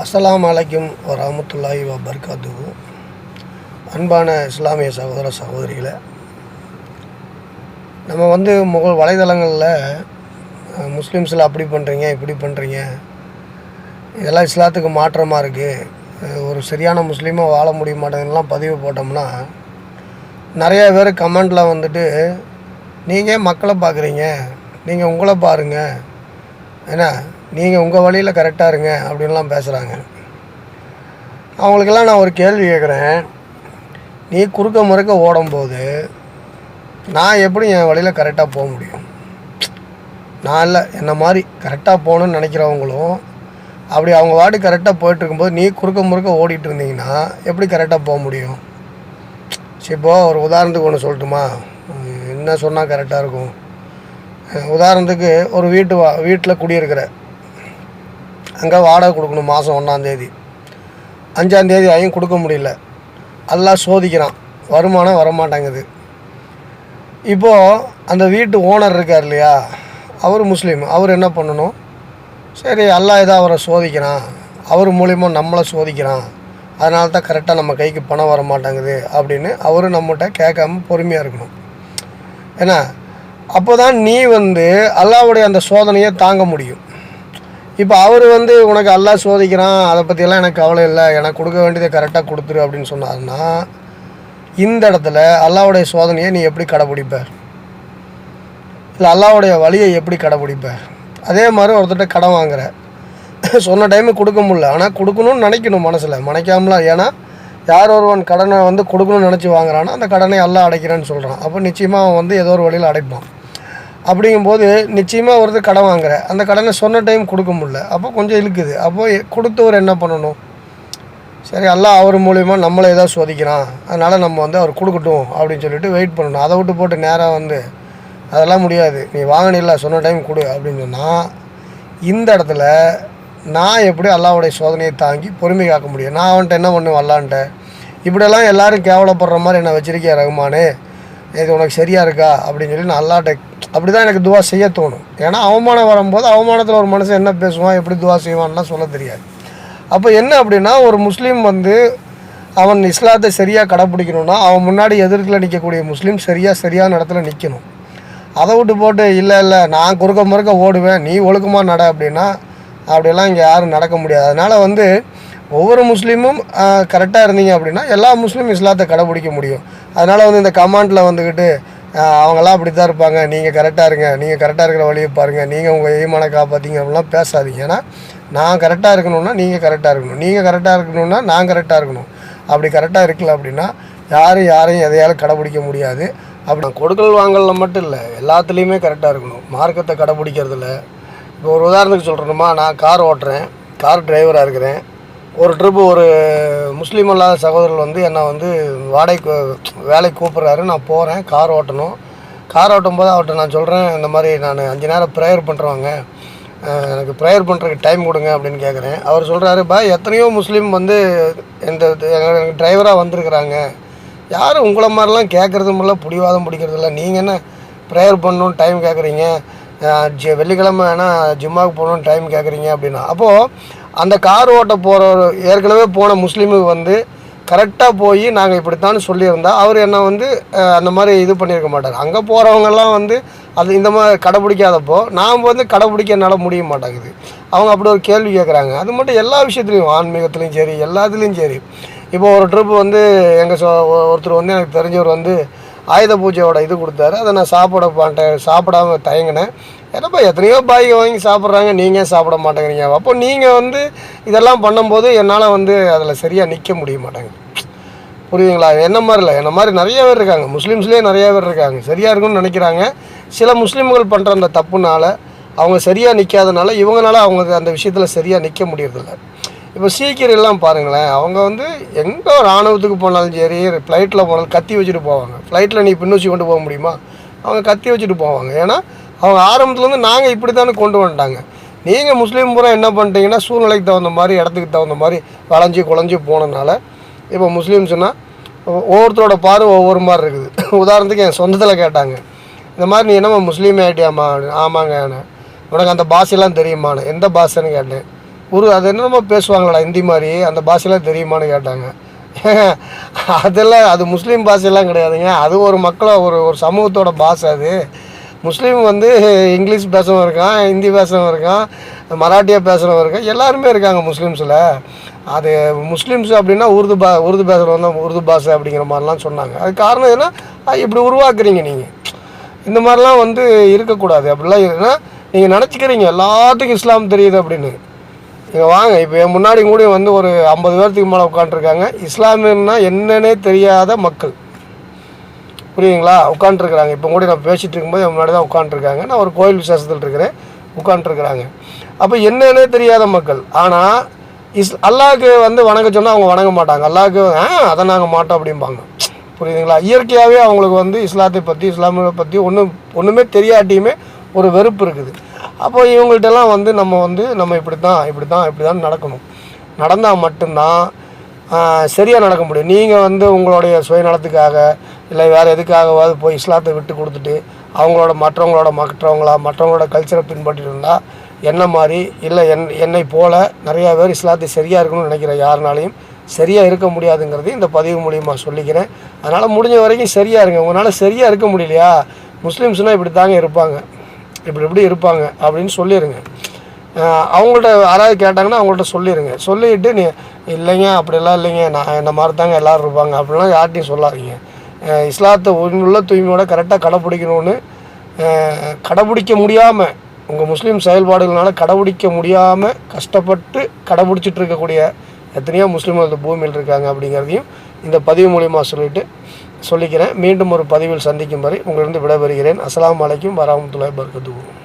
அஸ்லாம் அலைக்கும் வரமத்துல்லாஹி வபர்காத்துஹு. அன்பான இஸ்லாமிய சகோதர சகோதரிகளை நம்ம வந்து முக வலைதளங்களில் முஸ்லீம்ஸில் அப்படி பண்ணுறீங்க இப்படி பண்ணுறீங்க இதெல்லாம் இஸ்லாத்துக்கு மாற்றமாக இருக்குது ஒரு சரியான முஸ்லீமாக வாழ முடிய மாட்டேங்குதுலாம் பதிவு போட்டோம்னா நிறைய பேர் கமெண்டில் வந்துட்டு நீங்கள் மக்களை பார்க்குறீங்க நீங்கள் உங்களை பாருங்கள் என்ன நீங்கள் உங்கள் வழியில் கரெக்டாக இருங்க அப்படின்லாம் பேசுகிறாங்க அவங்களுக்கெல்லாம் நான் ஒரு கேள்வி கேட்குறேன் நீ குறுக்க முறுக்க ஓடும்போது நான் எப்படி என் வழியில் கரெக்டாக போக முடியும்? நான் இல்லை என்ன மாதிரி கரெக்டாக போகணுன்னு நினைக்கிறவங்களும் அப்படி அவங்க வாடி கரெக்டாக போயிட்டுருக்கும்போது நீ குறுக்க முறுக்க ஓடிட்டு இருந்தீங்கன்னா எப்படி கரெக்டாக போக முடியும்? சரி இப்போது ஒரு உதாரணத்துக்கு ஒன்று சொல்லட்டுமா? என்ன சொன்னால் கரெக்டாக இருக்கும்? உதாரணத்துக்கு ஒரு வீட்டு வா வீட்டில் குடியிருக்கிற அங்கே வாடகை கொடுக்கணும் மாதம் ஒன்றாந்தேதி அஞ்சாந்தேதி ஆகியும் கொடுக்க முடியல. எல்லாம் சோதிக்கிறான். வருமானம் வரமாட்டேங்குது. இப்போது அந்த வீட்டு ஓனர் இருக்கார் இல்லையா? அவர் முஸ்லீம். அவர் என்ன பண்ணணும்? சரி அல்லாஹ் ஏதோ அவரை சோதிக்கிறான். அவர் மூலிமா நம்மளை சோதிக்கிறான். அதனால தான் கரெக்டாக நம்ம கைக்கு பணம் வர மாட்டேங்குது அப்படின்னு அவரும் நம்மகிட்ட கேட்காம பொறுமையாக இருக்கணும். ஏன்னா அப்போ தான் நீ வந்து அல்லாவுடைய அந்த சோதனையை தாங்க முடியும். இப்போ அவர் வந்து உனக்கு அல்லாஹ் சோதிக்கிறான் அதை பற்றியெல்லாம் எனக்கு கவலை இல்லை எனக்கு கொடுக்க வேண்டியதை கரெக்டாக கொடுத்துரு அப்படின்னு சொன்னாருன்னா இந்த இடத்துல அல்லாவுடைய சோதனையை நீ எப்படி கடைப்பிடிப்ப இல்லை அல்லாவுடைய வழியை எப்படி கடைப்பிடிப்ப அதே மாதிரி ஒருத்தர்கிட்ட கடன் வாங்குற. சொன்ன டைமு கொடுக்க முடியல. ஆனால் கொடுக்கணும்னு நினைக்கணும் மனசில். மனைக்காமலாம் ஏன்னா யார் ஒருவன் கடனை வந்து கொடுக்கணும்னு நினச்சி வாங்குறானோ அந்த கடனை எல்லாம் அடைக்கிறேன்னு சொல்கிறான் அப்போ நிச்சயமாக அவன் வந்து ஏதோ ஒரு வழியில் அடைப்பான். அப்படிங்கும்போது நிச்சயமாக ஒருத்தர் கடன் வாங்குற. அந்த கடனை சொன்ன டைம் கொடுக்க முடில அப்போ கொஞ்சம் இழுக்குது. அப்போது கொடுத்தவர் என்ன பண்ணணும்? சரி எல்லாம் அவர் மூலிமா நம்மளை ஏதாவது சோதிக்கிறான். அதனால் நம்ம வந்து அவர் கொடுக்கட்டும் அப்படின்னு சொல்லிட்டு வெயிட் பண்ணணும். அதை விட்டு போட்டு நேராக வந்து அதெல்லாம் முடியாது. நீ வாங்கினில்ல சொன்ன டைம் கொடு அப்படின்னு சொன்னால் இந்த இடத்துல நான் எப்படி அல்லாவுடைய சோதனையை தாங்கி பொறுமை காக்க முடியும்? நான் அவன்கிட்ட என்ன பண்ணுவேன்? அல்லான்ட்ட இப்படியெல்லாம் எல்லோரும் கேவலப்படுற மாதிரி என்னை வச்சிருக்கியா ரகுமானே? இது உனக்கு சரியாக இருக்கா? அப்படின்னு சொல்லி நான் அல்லாட்ட அப்படி தான் எனக்கு துவா செய்ய தோணும். ஏன்னா அவமானம் வரும்போது அவமானத்தில் ஒரு மனுஷன் என்ன பேசுவான் எப்படி துவா செய்வான்லாம் சொல்ல தெரியாது. அப்போ என்ன அப்படின்னா ஒரு முஸ்லீம் வந்து அவன் இஸ்லாத்தை சரியாக கடைப்பிடிக்கணும்னா அவன் முன்னாடி எதிர்க்கில் நிற்கக்கூடிய முஸ்லீம் சரியாக சரியான இடத்துல நிற்கணும் அதை விட்டு போட்டு இல்லை இல்லை நான் குறுக்க முறுக்க ஓடுவேன் நீ ஒழுக்கமாக நட அப்படின்னா அப்படியெல்லாம் இங்கே யாரும் நடக்க முடியாது. அதனால் வந்து ஒவ்வொரு முஸ்லீமும் கரெக்டாக இருந்தீங்க அப்படின்னா எல்லா முஸ்லீமும் இஸ்லாத்தை கடைப்பிடிக்க முடியும். அதனால் வந்து இந்த கமாண்டில் வந்துக்கிட்டு அவங்களாம் அவங்கெல்லாம் அப்படி தான் இருப்பாங்க நீங்கள் கரெக்டாக இருங்க. நீங்கள் கரெக்டாக இருக்கிற வழியை பாருங்கள் நீங்கள் உங்கள் எய்மான காப்பாற்றிங்க அப்படிலாம் பேசாதீங்க. ஏன்னா நான் கரெக்டாக இருக்கணும்னா நீங்கள் கரெக்டாக இருக்கணும். நீங்கள் கரெக்டாக இருக்கணும்னா நான் கரெக்டாக இருக்கணும். அப்படி கரெக்டாக இருக்கல அப்படின்னா யாரும் யாரையும் எதையாலும் கடைப்பிடிக்க முடியாது. அப்படி நான் கொடுக்கல் வாங்கலில் மட்டும் இல்லை எல்லாத்துலேயுமே கரெக்டாக இருக்கணும். மார்க்கத்தை கடைபிடிக்கிறதுல. இப்போ ஒரு உதாரணத்துக்கு சொல்கிறேனுமா நான் கார் ஓட்டுறேன். கார் டிரைவராக இருக்கிறேன். ஒரு ட்ரிப்பு ஒரு முஸ்லீம் அல்லாத சகோதரர் வந்து என்னை வந்து வாடகைக்கு வேலைக்கு கூப்பிட்றாரு. நான் போகிறேன் கார் ஓட்டணும். கார் ஓட்டும் போது அவர்கிட்ட நான் சொல்கிறேன் இந்த மாதிரி நான் அஞ்சு நேரம் ப்ரேயர் பண்ணுறவங்க எனக்கு ப்ரேயர் பண்ணுறதுக்கு டைம் கொடுங்க அப்படின்னு கேட்குறேன் அவர் சொல்கிறாரு பா எத்தனையோ முஸ்லீம் வந்து இந்த எனக்கு டிரைவராக வந்திருக்கிறாங்க. யாரும் உங்களை மாதிரிலாம் கேட்குறதும் இல்லை பிடிவாதம் பிடிக்கிறதில்ல நீங்கள் என்ன ப்ரேயர் பண்ணணும்னு டைம் கேட்குறீங்க ஜி வெள்ளிக்கிழமை வேணால் ஜிம்மாவுக்கு போகணும்னு டைம் கேட்குறீங்க அப்படின்னா. அப்போது அந்த கார் ஓட்ட போகிற ஏற்கனவே போன முஸ்லீமுக்கு வந்து கரெக்டாக போய் நாங்கள் இப்படித்தான் சொல்லியிருந்தா அவர் என்ன வந்து அந்த மாதிரி இது பண்ணியிருக்க மாட்டார். அங்கே போகிறவங்கெல்லாம் வந்து அது இந்த மாதிரி கடைப்பிடிக்காதப்போ நாம் வந்து கடைப்பிடிக்க என்னால் முடிய மாட்டேங்குது. அவங்க அப்படி ஒரு கேள்வி கேட்குறாங்க அது மட்டும் எல்லா விஷயத்துலையும் ஆன்மீகத்துலேயும் சரி எல்லாத்துலேயும் சரி. இப்போ ஒரு ட்ரிப் வந்து எங்கள் ஒருத்தர் வந்து எனக்கு தெரிஞ்சவர் வந்து ஆயுத பூஜையோட இது கொடுத்தாரு. அதை நான் சாப்பிட மாட்டேன். சாப்பிடாம தயங்கினேன். ஏன்னாப்பா எத்தனையோ பாய்க வாங்கி சாப்பிட்றாங்க. நீங்கள் சாப்பிட மாட்டேங்கிறீங்க? அப்போ நீங்கள் வந்து இதெல்லாம் பண்ணும்போது என்னால் வந்து அதில் சரியாக நிற்க முடிய மாட்டேங்குது. புரியுதுங்களா? என்ன மாதிரி இல்லை. என்ன மாதிரி நிறைய பேர் இருக்காங்க. முஸ்லீம்ஸ்லேயே நிறைய பேர் இருக்காங்க. சரியாக இருக்கும்னு நினைக்கிறாங்க. சில முஸ்லீம்கள் பண்ணுற அந்த தப்புனால அவங்க சரியாக நிற்காதனால இவங்களால அவங்க அந்த விஷயத்தில் சரியாக நிற்க முடியறதில்லை. இப்போ சீக்கிரம் எல்லாம் பாருங்களேன் அவங்க வந்து எங்கே ராணுவத்துக்கு போனாலும் சரி ஃப்ளைட்டில் போனாலும் கத்தி வச்சுட்டு போவாங்க. ஃப்ளைட்டில் நீ பின்னூச்சி கொண்டு போக முடியுமா? அவங்க கத்தி வச்சுட்டு போவாங்க. ஏன்னா அவங்க ஆரம்பத்துலேருந்து நாங்கள் இப்படி தானே கொண்டு வந்துட்டாங்க. நீங்கள் முஸ்லீம் பூரா என்ன பண்ணிட்டீங்கன்னா சூழ்நிலைக்கு தகுந்த மாதிரி இடத்துக்கு தகுந்த மாதிரி வளைஞ்சி குழஞ்சி போனதுனால இப்போ முஸ்லீம்ஸ்னால் ஒவ்வொருத்தரோட பார்வை ஒவ்வொரு மாதிரி இருக்குது. உதாரணத்துக்கு என் சொந்தத்தில் கேட்டாங்க இந்த மாதிரி நீ என்னம்மா முஸ்லீம் ஆகிட்டியாம்மா ஆமாங்க உனக்கு அந்த பாஷையெல்லாம் தெரியுமான்னு எந்த பாஷைன்னு கேட்டேன். ஒரு அது என்னமோ பேசுவாங்களா ஹிந்தி மாதிரி. அந்த பாஷையெல்லாம் தெரியுமான்னு கேட்டாங்க. அதெல்லாம் அது முஸ்லீம் பாஷையெல்லாம் கிடையாதுங்க. அது ஒரு மக்களை ஒரு ஒரு சமூகத்தோட பாஷை அது. முஸ்லீம் வந்து இங்கிலீஷ் பேசுகிறவன் இருக்கான் ஹிந்தி பேசுகிறவன் இருக்கான் மராட்டியாக பேசுகிறவன் இருக்கான் எல்லாருமே இருக்காங்க முஸ்லீம்ஸில். அது முஸ்லீம்ஸ் அப்படின்னா உருது பா உருது பேசுகிறவங்க தான் உருது பாஷை அப்படிங்கிற மாதிரிலாம் சொன்னாங்க. அது காரணம் என்ன இப்படி உருவாக்குறீங்க நீங்கள் இந்த மாதிரிலாம் வந்து இருக்கக்கூடாது. அப்படிலாம் ஏன்னா நீங்கள் நினச்சிக்கிறீங்க எல்லாத்துக்கும் இஸ்லாம் தெரியுது அப்படின்னு. இங்கே வாங்க இப்போ என் முன்னாடி கூட வந்து ஒரு ஐம்பது பேர்த்துக்கு மேலே உட்காந்துருக்காங்க இஸ்லாமியன்னா என்னன்னே தெரியாத மக்கள். புரியுதுங்களா? உட்காந்துருக்குறாங்க இப்போ கூட நான் பேசிகிட்டு இருக்கும்போது என் முன்னாடி தான் உட்காந்துருக்காங்க நான் ஒரு கோயில் விசேஷத்தில் இருக்கிறேன். உட்காந்துருக்குறாங்க அப்போ என்னன்னே தெரியாத மக்கள். ஆனால் இஸ் அல்லாவுக்கு வந்து வணங்க சொன்னால் அவங்க வணங்க மாட்டாங்க. அல்லாவுக்கு ஆ அதை நாங்கள் மாட்டோம் அப்படிம்பாங்க. புரியுதுங்களா? இயற்கையாகவே அவங்களுக்கு வந்து இஸ்லாத்தை பற்றி இஸ்லாமியை பற்றி ஒன்றும் ஒன்றுமே தெரியாட்டியுமே ஒரு வெறுப்பு இருக்குது. அப்போ இவங்கள்ட்டெல்லாம் வந்து நம்ம வந்து நம்ம இப்படி தான் இப்படி தான் இப்படி தான் நடக்கணும். நடந்தால் மட்டும்தான் சரியாக நடக்க முடியும். நீங்கள் வந்து உங்களுடைய சுயநலத்துக்காக இல்லை வேறு எதுக்காகவாவது போய் இஸ்லாத்தை விட்டு கொடுத்துட்டு அவங்களோட மற்றவங்களோட மற்றவங்களா மற்றவங்களோட கல்ச்சரை பின்பற்றிட்டு இருந்தால் என்ன மாதிரி இல்லை என் என்னை போல் நிறையா பேர் இஸ்லாத்தை சரியாக இருக்கணும்னு நினைக்கிற யாருனாலையும் சரியாக இருக்க முடியாதுங்கிறது இந்த பதிவு மூலியமாக சொல்லிக்கிறேன். அதனால் முடிஞ்ச வரைக்கும் சரியாக இருங்க. உங்களால் சரியாக இருக்க முடியலையா? முஸ்லீம்ஸ்னால் இப்படி தாங்க இருப்பாங்க. இப்படி இப்படி இருப்பாங்க அப்படின்னு சொல்லிடுங்க அவங்கள்ட்ட யாராவது கேட்டாங்கன்னா அவங்கள்ட்ட சொல்லிடுங்க சொல்லிட்டு நீ இல்லைங்க அப்படிலாம் இல்லைங்க. நான் என்ன மாதிரி தாங்க எல்லோரும் இருப்பாங்க. அப்படிலாம் யார்ட்டையும் சொல்லாதீங்க. இஸ்லாத்தை உள்ள தூய்மையோட கரெக்டாக கடைப்பிடிக்கணும்னு கடைபிடிக்க கடைப்பிடிக்க முடியாமல் உங்கள் முஸ்லீம் செயல்பாடுகளால் கடைபிடிக்க முடியாமல் கஷ்டப்பட்டு கடைபிடிச்சிட்டு இருக்கக்கூடிய எத்தனையோ முஸ்லீம்கள் இந்த பூமியில் இருக்காங்க அப்படிங்கிறதையும் இந்த பதிவு மூலியமாக சொல்லிட்டு சொல்லிக்கிறேன். மீண்டும் ஒரு பதிவில் சந்திக்கும் வரை உங்களிருந்து விடைபெறுகிறேன். அஸ்லாம் அலைக்கும் வராமத்துலாய் வபரகாத்துஹு.